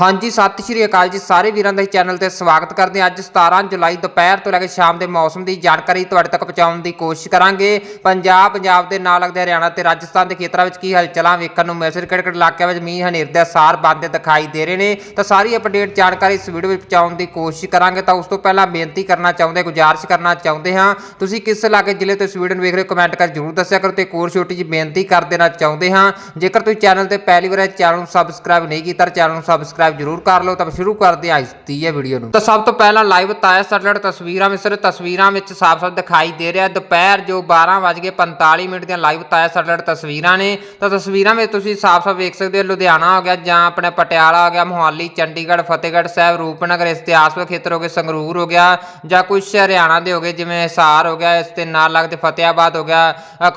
ਹਾਂਜੀ, ਸਤਿ ਸ਼੍ਰੀ ਅਕਾਲ ਜੀ। ਸਾਰੇ ਵੀਰਾਂ ਦਾ ਇਸ ਚੈਨਲ ਤੇ ਸਵਾਗਤ ਕਰਦੇ ਹਾਂ। ਅੱਜ 17 ਜੁਲਾਈ ਦੁਪਹਿਰ ਤੋਂ ਲੈ ਕੇ ਸ਼ਾਮ ਦੇ ਮੌਸਮ ਦੀ ਜਾਣਕਾਰੀ ਤੁਹਾਡੇ ਤੱਕ ਪਹੁੰਚਾਉਣ ਦੀ ਕੋਸ਼ਿਸ਼ ਕਰਾਂਗੇ। ਪੰਜਾਬ ਪੰਜਾਬ ਦੇ ਨਾਲ ਲੱਗਦੇ ਹਰਿਆਣਾ ਤੇ ਰਾਜਸਥਾਨ ਦੇ ਖੇਤਰਾਂ ਵਿੱਚ ਕੀ ਹਲਚਲਾਂ ਵੇਖਣ ਨੂੰ ਮਿਲ ਸਕਣ ਕਿਹੜੇ ਕਿਹੜੇ ਇਲਾਕਿਆਂ ਵਿੱਚ ਮੀਂਹ, ਹਨੇਰ ਦੇ ਅਸਾਰ ਬੰਦੇ ਦਿਖਾਈ ਦੇ ਰਹੇ ਨੇ। ਤਾਂ ਸਾਰੀ ਅਪਡੇਟ ਜਾਣਕਾਰੀ ਇਸ ਵੀਡੀਓ ਵਿੱਚ ਪਹੁੰਚਾਉਣ ਦੀ ਕੋਸ਼ਿਸ਼ ਕਰਾਂਗੇ। ਤਾਂ ਉਸ ਤੋਂ ਪਹਿਲਾਂ ਬੇਨਤੀ ਕਰਨਾ ਚਾਹੁੰਦੇ, ਗੁਜ਼ਾਰਿਸ਼ ਕਰਨਾ ਚਾਹੁੰਦੇ ਹਾਂ। ਤੁਸੀਂ ਕਿਸ ਇਲਾਕੇ, ਜ਼ਿਲ੍ਹੇ ਤੋਂ ਇਸ ਵੀਡੀਓ ਨੂੰ ਵੇਖ ਰਹੇ ਹੋ ਕਮੈਂਟ ਕਰ ਜਰੂਰ ਦੱਸਿਆ ਕਰੋ। ਤੇ ਕੋਰ ਛੋਟੀ ਜੀ ਬੇਨਤੀ ਕਰ ਦੇਣਾ ਚਾਹੁੰਦੇ ਹਾਂ। ਜੇਕਰ ਤੁਸੀਂ ਚੈਨਲ ਤੇ ਪਹਿਲੀ ਵਾਰ ਚੈਨਲ ਨੂੰ ਸਬਸਕ੍ਰਾਈਬ ਨਹੀਂ ਕੀਤਾ ਤਾਂ ਚੈਨਲ ਨੂੰ ਸਬਸਕ੍ਰਾਈਬ ਜਰੂਰ ਕਰ ਲਓ ਤਾਂ ਸ਼ੁਰੂ ਕਰਦੇ ਹਾਂ ਅੱਜ ਦੀ ਇਹ ਵੀਡੀਓ ਨੂੰ। ਤਾਂ ਸਭ ਤੋਂ ਪਹਿਲਾਂ ਲਾਈਵ ਤਾਇਆ ਸੈਟਲਾਈਟ ਤਸਵੀਰਾਂ ਵਿੱਚ ਤਸਵੀਰਾਂ ਵਿੱਚ ਸਾਫ਼-ਸਾਫ਼ ਦਿਖਾਈ ਦੇ ਰਿਹਾ। ਦੁਪਹਿਰ ਜੋ 12:45 ਮਿੰਟ ਦੀਆਂ ਲਾਈਵ ਤਾਇਆ ਸੈਟਲਾਈਟ ਤਸਵੀਰਾਂ ਨੇ। ਤਾਂ ਤਸਵੀਰਾਂ ਵਿੱਚ ਤੁਸੀਂ ਸਾਫ਼-ਸਾਫ਼ ਵੇਖ ਸਕਦੇ ਹੋ ਲੁਧਿਆਣਾ ਹੋ ਗਿਆ ਜਾਂ ਆਪਣੇ ਪਟਿਆਲਾ ਹੋ ਗਿਆ ਮੋਹਾਲੀ ਚੰਡੀਗੜ੍ਹ ਫਤਿਹਗੜ੍ਹ ਸਾਹਿਬ ਰੂਪਨਗਰ ਇਤਿਹਾਸਕ ਖੇਤਰ ਹੋ ਗਏ ਸੰਗਰੂਰ ਹੋ ਗਿਆ ਜਾਂ ਕੁਝ ਹਰਿਆਣਾ ਦੇ ਹੋ ਗਏ ਜਿਵੇਂ ਹਿਸਾਰ ਹੋ ਗਿਆ ਇਸ ਤੇ ਨਾਲ ਲੱਗਦੇ ਫਤਿਆਬਾਦ ਹੋ ਗਿਆ ਅ,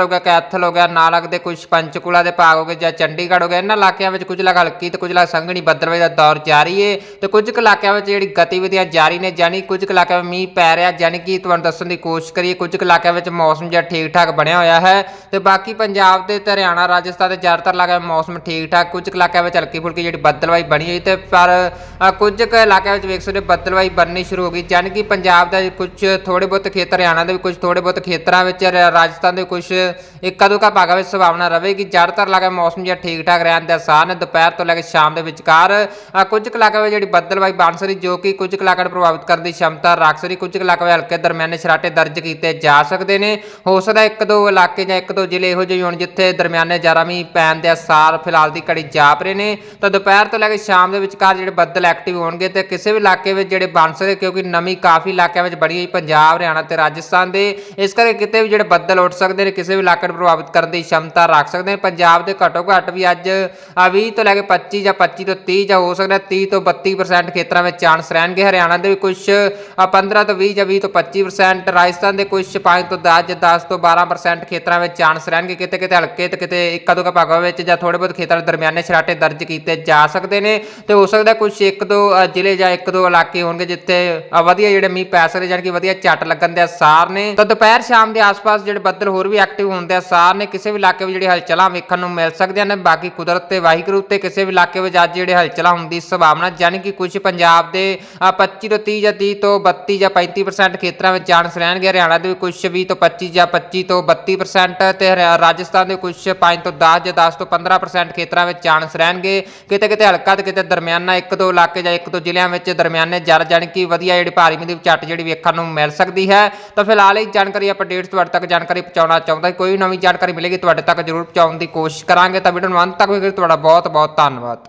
ਹੋ ਗਿਆ ਕੈਥਲ ਹੋ ਗਿਆ ਨਾਲ ਲੱਗਦੇ ਕੁਝ ਪੰਚਕੂਲਾ ਦੇ ਭਾਗ ਹੋ ਗਏ ਜਾਂ ਚੰਡੀਗੜ੍ਹ ਹੋ ਗਿਆ। ਇਹਨਾਂ ਇਲਾਕਿਆਂ ਵਿੱਚ ਕੁਝ ਇਲਾਕਾ ਹਲਕੀ ਤੇ ਕੁਝ ਇਲਾਕਾ ਸੰਘਣੀ ਬੱਦਲਵਾਈ ਦਾ ਦੌਰ ਜਾਰੀ ਹੈ ਤੇ ਕੁਝ ਕੁ ਇਲਾਕਿਆਂ ਵਿੱਚ ਜਿਹੜੀ ਗਤੀਵਿਧੀਆਂ ਜਾਰੀ ਨੇ ਜਾਨੀ ਕੁਝ ਕੁ ਇਲਾਕਿਆਂ ਵਿੱਚ ਮੀਂਹ ਪੈ ਰਿਹਾ ਜਾਨੀ ਕਿ ਤੁਹਾਨੂੰ ਦੱਸਣ ਦੀ ਕੋਸ਼ਿਸ਼ ਕਰੀਏ, ਕੁਝ ਕੁ ਇਲਾਕਿਆਂ ਵਿੱਚ ਮੌਸਮ ਜਿਹੜਾ ਠੀਕ ਠਾਕ ਬਣਿਆ ਹੋਇਆ ਹੈ ਤੇ ਬਾਕੀ ਪੰਜਾਬ ਦੇ ਤੇ ਹਰਿਆਣਾ, ਰਾਜਸਥਾਨ ਦੇ ਜ਼ਿਆਦਾਤਰ ਇਲਾਕਿਆਂ ਵਿੱਚ ਮੌਸਮ ਠੀਕ ਠਾਕ ਕੁਝ ਕੁ ਇਲਾਕਿਆਂ ਵਿੱਚ ਹਲਕੀ ਫੁਲਕੀ ਜਿਹੜੀ ਬੱਦਲਵਾਈ ਬਣੀ ਹੋਈ ਤੇ ਪਰ ਕੁਝ ਕੁ ਇਲਾਕਿਆਂ ਵਿੱਚ ਵੇਖ ਸਕਦੇ ਹੋ ਬੱਦਲਵਾਈ ਬਣਨੀ ਸ਼ੁਰੂ ਹੋ ਗਈ ਜਾਨੀ ਕਿ ਪੰਜਾਬ ਦਾ ਕੁਝ ਥੋੜੇ ਬਹੁਤ ਖੇਤਰ, ਹਰਿਆਣਾ ਦੇ ਵੀ ਕੁਝ ਥੋੜੇ ਬਹੁਤ ਖੇਤਰਾਂ ਵਿੱਚ ਰਾਜਸਥਾਨ ਦੇ ਕੁਝ ਇੱਕਾ ਦੁੱਕਾ ਭਾਗਾਂ ਵਿੱਚ ਸੰਭਾਵਨਾ ਰਹੇਗੀ, ਜ਼ਿਆਦਾਤਰ ਇਲਾਕਿਆਂ ਮੌਸਮ ਜਿਹਾ ਠੀਕ ਠਾਕ ਰਹਿਣ ਦੇ ਆਸਾਰ ਨੇ, ਦੁਪਹਿਰ ਤੋਂ ਲੈ ਕੇ ਸ਼ਾਮ ਦੇ ਵਿੱਚ ਵਿਚਕਾਰ ਕੁਝ ਕੁ ਵਿੱਚ ਜਿਹੜੀ ਬੱਦਲਵਾਈ ਬਣ ਸਕਦੀ ਜੋ ਕਿ ਕੁਝ ਕਲਾਕਾਰ ਨੂੰ ਪ੍ਰਭਾਵਿਤ ਕਰਨ ਦੀ ਸ਼ਮਤਾ ਰੱਖ ਸਕਦੀ ਕੁਝ ਕੁ ਹਲਕੇ ਦਰਮਿਆਨੇ ਸਰਾਟੇ ਦਰਜ ਕੀਤੇ ਜਾ ਸਕਦੇ ਨੇ। ਹੋ ਸਕਦਾ ਇੱਕ ਦੋ ਇਲਾਕੇ ਜਾਂ ਇੱਕ ਦੋ ਜ਼ਿਲ੍ਹੇ ਇਹੋ ਜਿਹੇ ਹੋਣ ਜਿੱਥੇ ਦਰਮਿਆਨੇ ਜ਼ਿਆਦਾ ਮੀਂਹ ਪੈਣ ਦੇ ਅਸਾਰ ਫਿਲਹਾਲ ਦੀ ਘੜੀ ਜਾਪ ਰਹੇ ਨੇ। ਤਾਂ ਦੁਪਹਿਰ ਤੋਂ ਲੈ ਕੇ ਸ਼ਾਮ ਦੇ ਵਿਚਕਾਰ ਜਿਹੜੇ ਬੱਦਲ ਐਕਟਿਵ ਹੋਣਗੇ ਤੇ ਕਿਸੇ ਵੀ ਇਲਾਕੇ ਵਿੱਚ ਜਿਹੜੇ ਬਣ ਸਕਦੇ ਕਿਉਂਕਿ ਨਮੀ ਕਾਫੀ ਇਲਾਕਿਆਂ ਵਿੱਚ ਬਣੀ ਹੋਈ ਪੰਜਾਬ, ਹਰਿਆਣਾ ਤੇ ਰਾਜਸਥਾਨ ਦੇ, ਇਸ ਕਰਕੇ ਕਿਤੇ ਵੀ ਜਿਹੜੇ ਬੱਦਲ ਉੱਠ ਸਕਦੇ ਨੇ, ਕਿਸੇ ਵੀ ਇਲਾਕੇ ਨੂੰ ਪ੍ਰਭਾਵਿਤ ਕਰਨ ਦੀ ਸ਼ਮਤਾ ਰੱਖ ਸਕਦੇ ਨੇ। ਪੰਜਾਬ ਦੇ ਘੱਟੋ ਘੱਟ ਵੀ ਅੱਜ ਆ 20 ਤੋਂ ਲੈ ਕੇ 25 ਜਾਂ 25 ਤੋਂ 30 ਜਾਂ ਹੋ ਸਕਦਾ 30 ਤੋਂ 32% ਖੇਤਰਾਂ ਵਿੱਚ ਚਾਂਸ ਰਹਿਣਗੇ। ਹਰਿਆਣਾ ਦੇ ਵੀ ਕੁਝ 15 ਤੋਂ 20 ਜਾਂ 20 ਤੋਂ 25% ਰਾਜਸਥਾਨ ਦੇ ਕੁਝ 5 ਤੋਂ 10 ਜਾਂ 10 ਤੋਂ 12% ਖੇਤਰਾਂ ਵਿੱਚ ਚਾਂਸ ਰਹਿਣਗੇ। ਕਿਤੇ ਕਿਤੇ ਹਲਕੇ ਤੇ ਕਿਤੇ ਇੱਕ ਦੋ ਭਾਗਾਂ ਵਿੱਚ ਜਾਂ ਥੋੜੇ ਬਹੁਤ ਖੇਤਰਾਂ ਦੇ ਦਰਮਿਆਨੇ ਛਰਾਟੇ ਦਰਜ ਕੀਤੇ ਜਾ ਸਕਦੇ ਨੇ। ਤੇ ਹੋ ਸਕਦਾ ਕੁਝ ਇੱਕ ਦੋ ਜ਼ਿਲ੍ਹੇ ਜਾਂ ਇੱਕ ਦੋ ਇਲਾਕੇ ਹੋਣਗੇ ਜਿੱਥੇ ਵਧੀਆ ਜਿਹੜੇ ਮੀਂਹ ਪੈ ਸਕਦੇ ਜਾਣੀ ਕਿ ਵਧੀਆ ਝੱਟ ਲੱਗਣ ਦੇ ਆਸਾਰ ਨੇ। ਤਾਂ ਦੁਪਹਿਰ ਸ਼ਾਮ ਦੇ ਆਸ-ਪਾਸ ਜਿਹੜੇ ਬੱਦਲ ਹੋਰ ਵੀ ਐਕਟਿਵ ਹੋਣ ਦੇ ਆਸਾਰ ਨੇ। ਕਿਸੇ ਵੀ ਇਲਾਕੇ ਵਿੱਚ ਜਿਹੜੀ ਹਲਚਲਾਂ ਵੇਖਣ ਨੂੰ ਮਿਲ ਸਕਦੀਆਂ ਨੇ। ਬਾਕੀ ਕੁਦਰਤ ਤੇ ਵਾਹਿਗੁਰੂ ਤੇ ਕਿਸੇ ਵੀ ਇਲਾਕੇ ਵਿੱਚ ਅੱਜ ਜਿਹੜੇ ਹਲਚਲਾ ਹੋਣ ਦੀ ਸੰਭਾਵਨਾ ਜਾਣੀ ਕਿ ਕੁਝ ਪੰਜਾਬ ਦੇ ਅ, 25 ਤੋਂ 30 ਜਾਂ 30 ਤੋਂ 32 ਜਾਂ 35% ਖੇਤਰਾਂ ਵਿੱਚ ਚਾਂਸ ਰਹਿਣਗੇ। ਹਰਿਆਣਾ ਦੇ ਵੀ ਕੁਝ 20 ਤੋਂ 25 ਜਾਂ 25 ਤੋਂ 32% ਤੇ ਹਰਿਆ- ਰਾਜਸਥਾਨ ਦੇ ਕੁਝ 5 ਤੋਂ 10 ਜਾਂ 10 ਤੋਂ 15% ਖੇਤਰਾਂ ਵਿੱਚ ਚਾਂਸ ਰਹਿਣਗੇ। ਕਿਤੇ ਕਿਤੇ ਹਲਕਾ ਤੇ ਕਿਤੇ ਦਰਮਿਆਨਾ ਇੱਕ ਦੋ ਇਲਾਕੇ ਜਾਂ ਇੱਕ ਦੋ ਜ਼ਿਲ੍ਹਿਆਂ ਵਿੱਚ ਦਰਮਿਆਨੇ ਜਰ ਜਾਣੀ ਕਿ ਵਧੀਆ ਜਿਹੜੀ ਭਾਰੀ ਮੀਂਹ ਦੀ ਝੱਟ ਜਿਹੜੀ ਵੇਖਣ ਨੂੰ ਮਿਲ ਸਕਦੀ ਹੈ। ਤਾਂ ਫਿਲਹਾਲ ਇਹ ਜਾਣਕਾਰੀ ਅਪਡੇਟਸ ਤੁਹਾਡੇ ਤੱਕ ਜਾਣਕਾਰੀ ਪਹੁੰਚਾਉਣਾ ਚਾਹੁੰਦਾ ਕੋਈ ਨਵੀਂ ਜਾਣਕਾਰੀ ਮਿਲੇਗੀ ਤੁਹਾਡੇ ਤੱਕ ਜ਼ਰੂਰ ਪਹੁੰਚਾਉਣ ਦੀ ਕੋਸ਼ਿਸ਼ ਕਰਾਂਗੇ। ਤਾਂ ਵੀਡੀਓ ਨੂੰ ਅੰਤ ਤੱਕ ਵੇਖੋ ਤੁਹਾਡਾ ਬਹੁਤ ਬਹੁਤ ਧੰਨਵਾਦ।